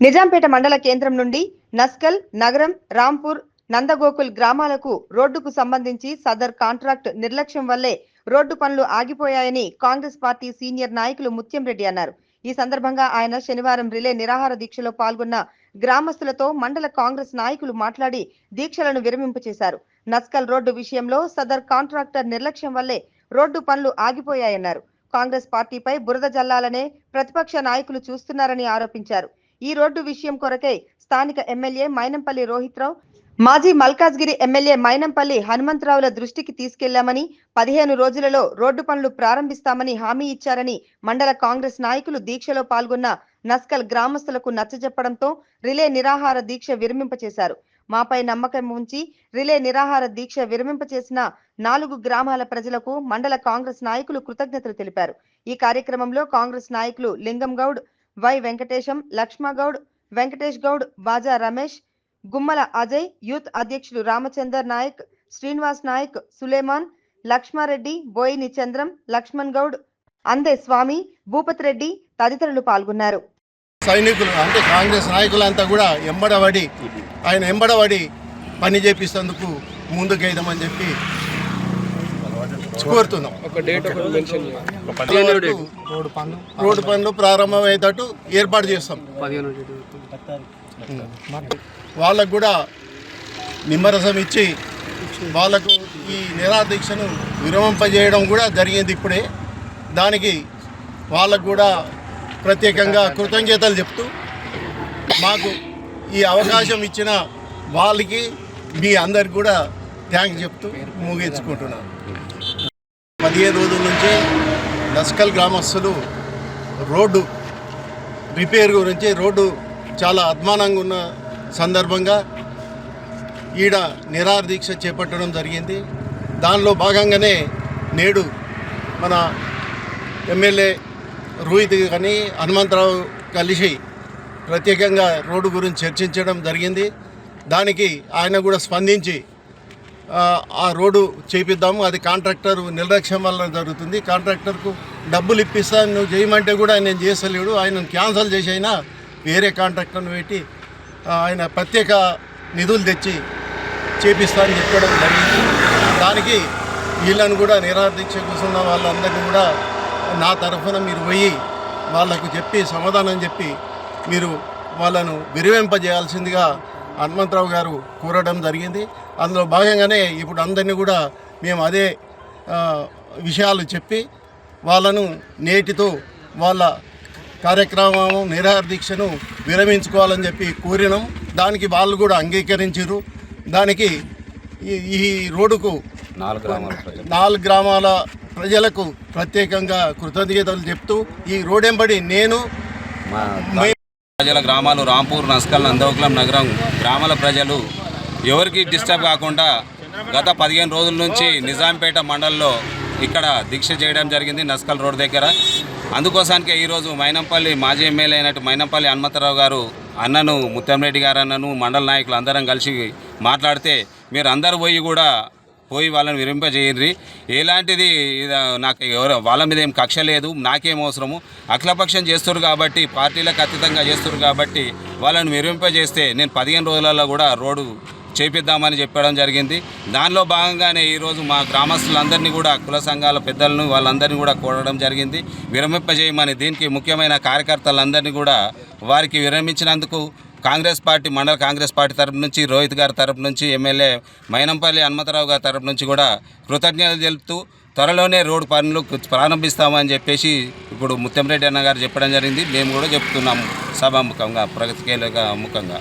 నిజాంపేట మండల కేంద్రం నుండి నస్కల్ నగరం రాంపూర్ నందగోకుల్ గ్రామాలకు రోడ్డుకు సంబంధించి సదర్ కాంట్రాక్ట్ నిర్లక్ష్యం వల్లే రోడ్డు పనులు ఆగిపోయాయని కాంగ్రెస్ పార్టీ సీనియర్ నాయకులు ముత్యం రెడ్డి అన్నారు. ఈ సందర్భంగా ఆయన శనివారం రిలే నిరాహార దీక్షలో పాల్గొన్న గ్రామస్తులతో మండల కాంగ్రెస్ నాయకులు మాట్లాడి దీక్షలను విరమింపచేశారు నస్కల్ రోడ్డు విషయంలో సదర్ కాంట్రాక్టర్ నిర్లక్ష్యం వల్లే రోడ్డు పనులు ఆగిపోయాయన్నారు. కాంగ్రెస్ పార్టీపై బురద జల్లాలనే ప్రతిపక్ష నాయకులు చూస్తున్నారని ఆరోపించారు. ఈ రోడ్డు విషయం కొరకై స్థానిక ఎమ్మెల్యే మైనంపల్లి రోహిత్రావు మాజీ మల్కాజ్గిరి ఎమ్మెల్యే మైనంపల్లి హనుమంతరావుల దృష్టికి తీసుకెళ్ళామని పదిహేను రోజులలో రోడ్డు పనులు ప్రారంభిస్తామని హామీ ఇచ్చారని మండల కాంగ్రెస్ నాయకులు దీక్షలో పాల్గొన్న నస్కల్ గ్రామస్తులకు నచ్చజెప్పడంతో రిలే నిరాహార దీక్ష విరమింపచేశారు మాపై నమ్మకం ఉంచి రిలే నిరాహార దీక్ష విరమింపచేసిన నాలుగు గ్రామాల ప్రజలకు మండల కాంగ్రెస్ నాయకులు కృతజ్ఞతలు తెలిపారు. ఈ కార్యక్రమంలో కాంగ్రెస్ నాయకులు లింగంగౌడ్ వై వెంకటేశం లక్ష్మగౌడ్ వెంకటేష్ గౌడ్ బాజా రమేష్ గుమ్మల అజయ్ యూత్ అధ్యక్షులు రామచందర్ నాయక్ శ్రీనివాస్ నాయక్ సులేమాన్ లక్ష్మారెడ్డి బోయిని చంద్రం లక్ష్మణ్ గౌడ్ అందే స్వామి భూపత్ రెడ్డి తదితరులు పాల్గొన్నారు. సైనికులు అంటే కాంగ్రెస్ నాయకులంతా కూడా ఎంబడబడి ఆయన ఎంబడబడి పని చేపిస్తేందుకు ముందుకేద్దామని చెప్పి కోరుతున్నాం. ఒక డేట్ ఒకటి మెన్షన్ చేయాలి పదిహేను డేటు రోడ్డు పనులు. ప్రారంభమయ్యేటట్టు ఏర్పాటు చేస్తాం. వాళ్ళకు కూడా నిమ్మరసం ఇచ్చి వాళ్ళకు ఈ నిరాదీక్షను విరమింపజేయడం కూడా జరిగింది ఇప్పుడే. దానికి వాళ్ళకు కూడా ప్రత్యేకంగా కృతజ్ఞతలు చెప్తూ మాకు ఈ అవకాశం ఇచ్చిన వాళ్ళకి మీ అందరికి కూడా థ్యాంక్స్ చెప్తూ ముగించుకుంటున్నాను పదిహేను రోజుల నుంచి నస్కల్ గ్రామస్తులు రోడ్డు రిపేర్ గురించి రోడ్డు చాలా అద్మానంగా ఉన్న సందర్భంగా ఈడ నిరాదీక్ష దీక్ష చేపట్టడం జరిగింది. దానిలో భాగంగానే నేడు మన ఎమ్మెల్యే రోహిత్ కానీ హనుమంతరావు కలిసి ప్రత్యేకంగా రోడ్డు గురించి చర్చించడం జరిగింది. దానికి ఆయన కూడా స్పందించి ఆ, రోడ్డు చేపిద్దాము. అది కాంట్రాక్టర్ నిర్లక్ష్యం వల్ల జరుగుతుంది. కాంట్రాక్టర్కు డబ్బులు ఇప్పిస్తాను నువ్వు చేయమంటే కూడా ఆయన నేను చేసలేడు ఆయన క్యాన్సల్ చేసి అయినా వేరే కాంట్రాక్టర్ను పెట్టి ఆయన ప్రత్యేక నిధులు తెచ్చి చేపిస్తానని చెప్పడం జరిగింది. దానికి వీళ్ళను కూడా నిరాహార కూర్చున్న వాళ్ళందరినీ కూడా నా తరఫున మీరు పోయి వాళ్ళకు చెప్పి సమాధానం చెప్పి మీరు వాళ్ళను విరివింపజేయాల్సిందిగా హనుమంతరావు గారు కోరడం జరిగింది. అందులో భాగంగానే ఇప్పుడు అందరినీ కూడా మేము అదే విషయాలు చెప్పి వాళ్ళను నేటితో వాళ్ళ కార్యక్రమం నిరాహార దీక్షను విరమించుకోవాలని చెప్పి కోరినాం. దానికి వాళ్ళు కూడా అంగీకరించారు. దానికి ఈ- రోడ్డుకు నాలుగు గ్రామాల ప్రజలు నాలుగు గ్రామాల ప్రజలకు ప్రత్యేకంగా కృతజ్ఞతలు చెప్తూ ఈ రోడెంబడి నేను ప్రజల గ్రామాలు రాంపూర్ నస్కల్ నందవకులం నగరం గ్రామాల ప్రజలు ఎవరికి డిస్టర్బ్ కాకుండా గత పదిహేను రోజుల నుంచి నిజాంపేట మండలంలో ఇక్కడ దీక్ష చేయడం జరిగింది నస్కల్ రోడ్ దగ్గర. అందుకోసానికే ఈరోజు మైనంపల్లి మాజీ ఎమ్మెల్యే అయినట్టు మైనంపల్లి హనుమంతరావు గారు అన్నను ముత్తంరెడ్డి గారు అన్నను మండల నాయకులు అందరం కలిసి మాట్లాడితే మీరు అందరు పోయి కూడా పోయి వాళ్ళని విరింపజేయండి ఎలాంటిది నాకు ఎవరు వాళ్ళ మీద ఏం కక్ష లేదు నాకేం అవసరము. అఖిలపక్షం చేస్తారు కాబట్టి పార్టీలకు అతీతంగా చేస్తారు కాబట్టి వాళ్ళని విరింపజేస్తే నేను పదిహేను రోజులలో కూడా రోడ్డు చేపిద్దామని చెప్పడం జరిగింది. దానిలో భాగంగానే ఈరోజు మా గ్రామస్తులందరినీ కూడా కుల సంఘాల పెద్దలను వాళ్ళందరినీ కూడా కోరడం జరిగింది. విరమింపజేయమని దీనికి ముఖ్యమైన కార్యకర్తలందరినీ కూడా వారికి విరమించినందుకు కాంగ్రెస్ పార్టీ మండల కాంగ్రెస్ పార్టీ తరపు నుంచి రోహిత్ గారి తరపు నుంచి ఎమ్మెల్యే మైనంపల్లి హనుమంతరావు గారి తరపు నుంచి కూడా కృతజ్ఞతలు తెలుపుతూ త్వరలోనే రోడ్డు పనులు ప్రారంభిస్తామని చెప్పేసి ఇప్పుడు ముత్తంరెడ్డి అన్న గారు చెప్పడం జరిగింది. మేము కూడా చెప్తున్నాము సభాముఖంగా ప్రగతికేలుగా ముఖంగా.